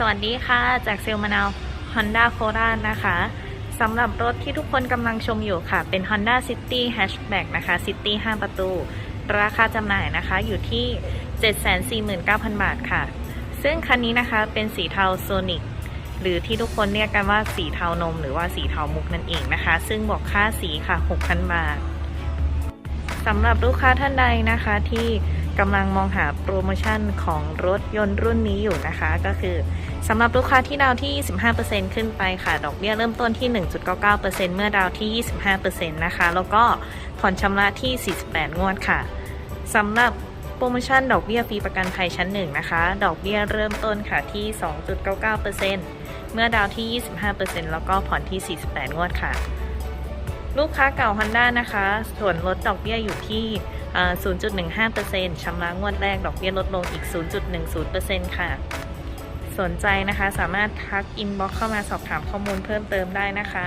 สวัสดีค่ะ จากเซลมะนาว Honda c o r a นะคะสำหรับรถที่ทุกคนกำลังชมอยู่ค่ะ เป็น Honda City Hatchback นะคะ City 5 ประตู ราคาจำหน่ายนะคะอยู่ที่ 749,000 บาทค่ะ ซึ่งคันนี้นะคะเป็นสีเทาโซนิกหรือที่ทุกคนเรียกกันว่าสีเทานม หรือว่าสีเทามุกนั่นเองนะคะ ซึ่งบอกค่าสีค่ะ 6,000 บาทสำหรับลูกค้าท่านใดนะคะที่ กำลังมองหาโปรโมชั่นของรถยนต์รุ่นนี้อยู่นะคะ ก็คือสำหรับลูกค้าที่ดาวที่25%ขึ้นไปค่ะ ดอกเบี้ยเริ่มต้นที่ 1.99%เมื่อดาวที่ 25%นะคะ แล้วก็ผ่อนชำระที่ 48 งวดค่ะสำหรับโปรโมชั่นดอกเบี้ยฟรีประกันภัยชั้น 1 นะคะ ดอกเบี้ยเริ่มต้นค่ะที่ 2.99%เมื่อดาวที่ 25%แล้วก็ผ่อนที่ 48 งวดค่ะ ลูกค้าเก่า Honda นะคะ ส่วนลดดอกเบี้ยอยู่ที่ 0.15%ชำระงวดแรกดอกเบี้ยลดลงอีก 0.10%ค่ะ สนใจนะคะสามารถทักอินบ็อกเข้ามาสอบถามข้อมูลเพิ่มเติมได้นะคะ